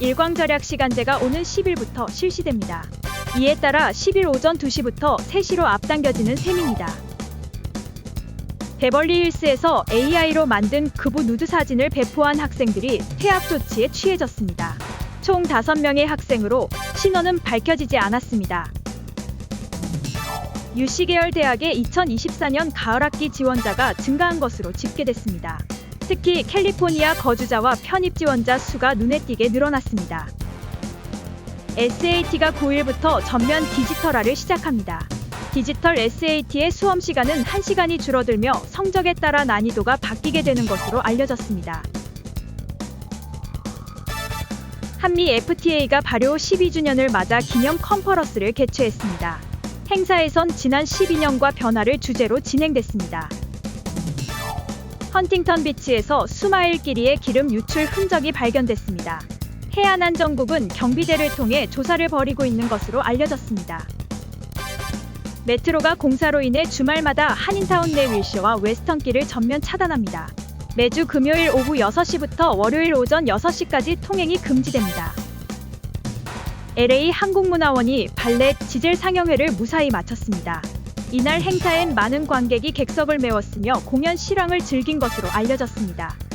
일광절약 시간제가 오는 10일부터 실시됩니다. 이에 따라 10일 오전 2시부터 3시로 앞당겨지는 셈입니다. 베벌리 힐스에서 AI로 만든 극우 누드 사진을 배포한 학생들이 퇴학 조치에 취해졌습니다. 총 5명의 학생으로 신원은 밝혀지지 않았습니다. 유씨 계열 대학의 2024년 가을 학기 지원자가 증가한 것으로 집계됐습니다. 특히 캘리포니아 거주자와 편입 지원자 수가 눈에 띄게 늘어났습니다. SAT가 9일부터 전면 디지털화를 시작합니다. 디지털 SAT의 수험 시간은 1시간이 줄어들며 성적에 따라 난이도가 바뀌게 되는 것으로 알려졌습니다. 한미 FTA가 발효 12주년을 맞아 기념 컨퍼런스를 개최했습니다. 행사에선 지난 12년과 변화를 주제로 진행됐습니다. 헌팅턴 비치에서 수마일 길이의 기름 유출 흔적이 발견됐습니다. 해안안전국은 경비대를 통해 조사를 벌이고 있는 것으로 알려졌습니다. 메트로가 공사로 인해 주말마다 한인타운 내 윌시와 웨스턴길을 전면 차단합니다. 매주 금요일 오후 6시부터 월요일 오전 6시까지 통행이 금지됩니다. LA 한국문화원이 발렛 지젤 상영회를 무사히 마쳤습니다. 이날 행사엔 많은 관객이 객석을 메웠으며 공연 실황을 즐긴 것으로 알려졌습니다.